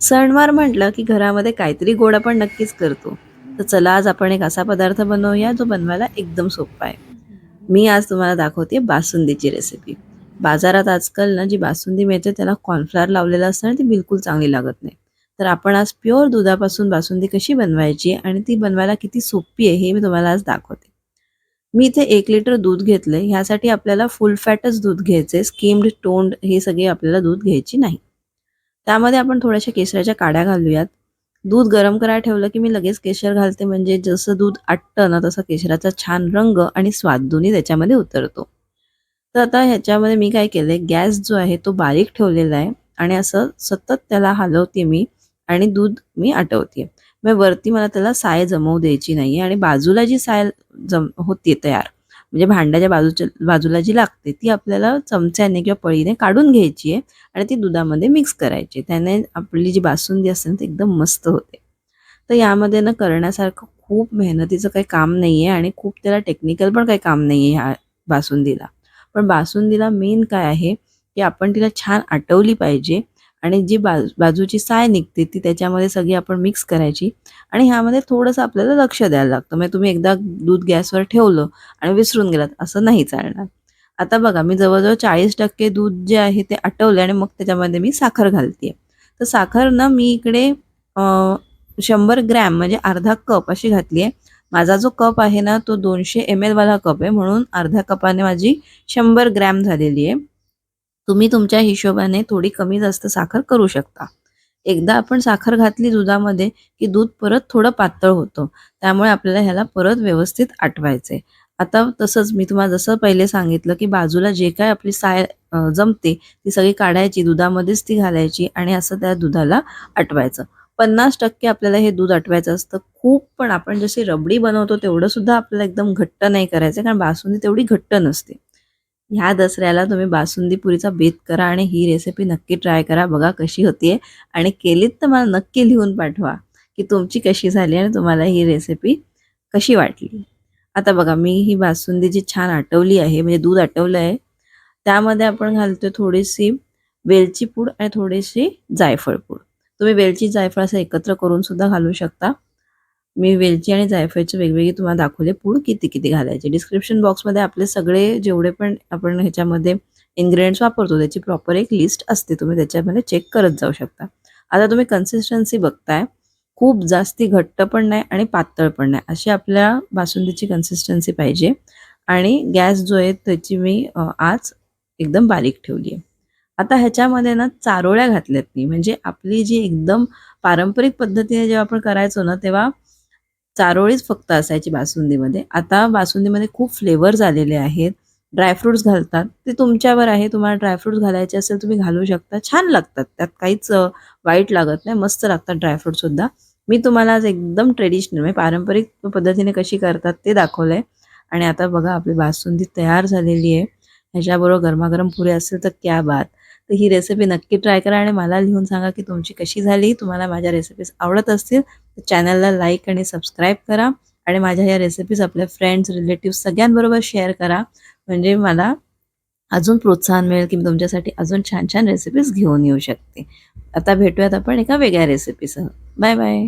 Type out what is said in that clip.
सणवार म्हटलं की घरामध्ये काहीतरी गोड आपण नक्कीच करतो. तर चला आज आपण एक असा पदार्थ बनवूया जो बनवायला एकदम सोपा आहे. मी आज तुम्हाला दाखवते बासुंदीची रेसिपी बाजारात आजकाल ना जी बासुंदी मिळते त्याला कॉर्नफ्लॉवर लावलेला असतं ना ती बिलकुल चांगली लागत नाही. तर आपण आज प्युअर दुधापासून बासुंदी कशी बनवायची आणि ती बनवायला किती सोपी आहे हे मी तुम्हाला आज दाखवते. मी इथे एक लिटर दूध घेतलं ह्यासाठी आपल्याला फुल फॅटच दूध घ्यायचे स्किम्ड टोंड हे सगळे आपल्याला दूध घ्यायची नाही. त्यामध्ये आपण थोड्याशा केसराच्या काड्या घालूयात. दूध गरम करायला ठेवलं की मी लगेच केशर घालते. म्हणजे जसं दूध आटतं ना तसं केशराचा छान रंग आणि स्वाद दोन्ही त्याच्यामध्ये उतरतो. तर आता ह्याच्यामध्ये मी काय केलंय गॅस जो आहे तो बारीक ठेवलेला आहे आणि असं सतत त्याला हलवते मी आणि दूध मी आटवते. मग वरती मला त्याला साय जमवू द्यायची नाही आणि बाजूला जी साय जम होती तयार म्हणजे भांड्याच्या बाजूच्या बाजूला जी लागते ती आपल्याला चमच्याने किंवा पळीने काढून घ्यायची आहे आणि ती दुधामध्ये मिक्स करायची त्याने आपली जी बासुंदी असते ना ती एकदम मस्त होते. तर यामध्ये ना करण्यासारखं खूप मेहनतीचं काही काम नाही आहे आणि खूप त्याला टेक्निकल पण काही काम नाही आहे ह्या बासुंदीला. पण बासुंदीला मेन काय आहे की आपण तिला छान आटवली पाहिजे आणि जी बाजू बाजूची साय निघते ती त्याच्यामध्ये सगळी आपण मिक्स करायची. आणि ह्यामध्ये थोडंसं आपल्याला लक्ष द्यायला लागतं. म्हणजे तुम्ही एकदा दूध गॅसवर ठेवलं आणि विसरून गेलात असं नाही चालणार. आता बघा मी जवळजवळ चाळीस टक्के दूध जे आहे ते आटवले आणि मग त्याच्यामध्ये मी साखर घालते तर साखर ना मी इकडे शंभर ग्रॅम म्हणजे अर्धा कप अशी घातली आहे माझा जो कप आहे ना तो दोनशे एम एलवाला कप आहे. म्हणून अर्ध्या कपाने माझी शंभर ग्रॅम झालेली आहे तुम्ही तुमच्या हिशोबाने थोडी कमी जास्त साखर करू शकता. एकदा आपण साखर घातली दुधामध्ये की दूध परत थोडं पातळ होतं. त्यामुळे आपल्याला ह्याला परत व्यवस्थित आटवायचे आता तसंच मी तुम्हाला जसं पहिले सांगितलं की बाजूला जे काय आपली साय जमते ती सगळी काढायची दुधामध्येच ती घालायची आणि असं त्या दुधाला आटवायचं. पन्नास टक्के आपल्याला हे दूध आटवायचं असतं. खूप पण आपण जशी रबडी बनवतो तेवढं सुद्धा आपल्याला एकदम घट्ट नाही करायचं कारण बासुंदी तेवढी घट्ट नसते. ह्या दसऱ्याला तुम्ही बासुंदी पुरीचा बेत करा आणि ही रेसिपी नक्की ट्राय करा. बघा कशी होतीये. आणि केलीत तर मला नक्की लिहून पाठवा की तुमची कशी झाली आणि तुम्हाला ही रेसिपी कशी वाटली. आता बघा मी ही बासुंदी जी छान आटवली आहे म्हणजे दूध आटवलं आहे त्यामध्ये आपण घालतोय थोडीशी वेलची पूड आणि थोडीशी जायफळ पूड. तुम्ही वेलची जायफळ असं एकत्र करून सुद्धा घालू शकता. मी वेलची आणि जायफळची वेगवेगळी तुम्हाला दाखवले. पूड किती किती घालायचे? डिस्क्रिप्शन बॉक्समध्ये आपले सगळे जेवढे पण आपण ह्याच्यामध्ये इन्ग्रेडियंट्स वापरतो त्याची प्रॉपर एक लिस्ट असते. तुम्ही त्याच्यामध्ये चेक करत जाऊ शकता. आता तुम्ही कन्सिस्टन्सी बघताय. खूप जास्ती घट्ट पण नाही आणि पातळ पण नाही. अशी आपल्या बासुंदीची कन्सिस्टन्सी पाहिजे. आणि गॅस जो आहे त्याची मी आज एकदम बारीक ठेवली आहे. आता ह्याच्यामध्ये ना चारोळ्या घातल्यात मी. म्हणजे आपली जी एकदम पारंपरिक पद्धतीने जेव्हा आपण करायचो ना तेव्हा चारोळीच फक्त असायची बासुंदीमध्ये. आता बासुंदीमध्ये खूप फ्लेवर्स आलेले आहेत. ड्रायफ्रुट्स घालतात. ते तुमच्यावर आहे. तुम्हाला ड्रायफ्रुट्स घालायचे असेल तुम्ही घालू शकता. छान लागतात. त्यात काहीच वाईट लागत नाही. मस्त लागतात ड्रायफ्रूटसुद्धा मी तुम्हाला आज एकदम ट्रेडिशनल म्हणजे पारंपरिक पद्धतीने कशी करतात ते दाखवलं आहे आणि आता बघा आपली बासुंदी तयार झालेली आहे. ह्याच्याबरोबर गरमागरम पुरे असेल तर क्या बात. तर ही रेसिपी नक्की ट्राय करा आणि मला लिहून सांगा की तुमची कशी झाली. तुम्हाला माझ्या रेसिपीज आवडत असतील तर चॅनलला लाईक आणि सबस्क्राईब करा आणि माझ्या या रेसिपीज आपल्या फ्रेंड्स रिलेटिव्ह सगळ्यांबरोबर शेअर करा. म्हणजे मला अजून प्रोत्साहन मिळेल की मी तुमच्यासाठी अजून छान छान रेसिपीज घेऊन येऊ शकते. आता भेटूयात आपण एका वेगळ्या रेसिपीसह बाय बाय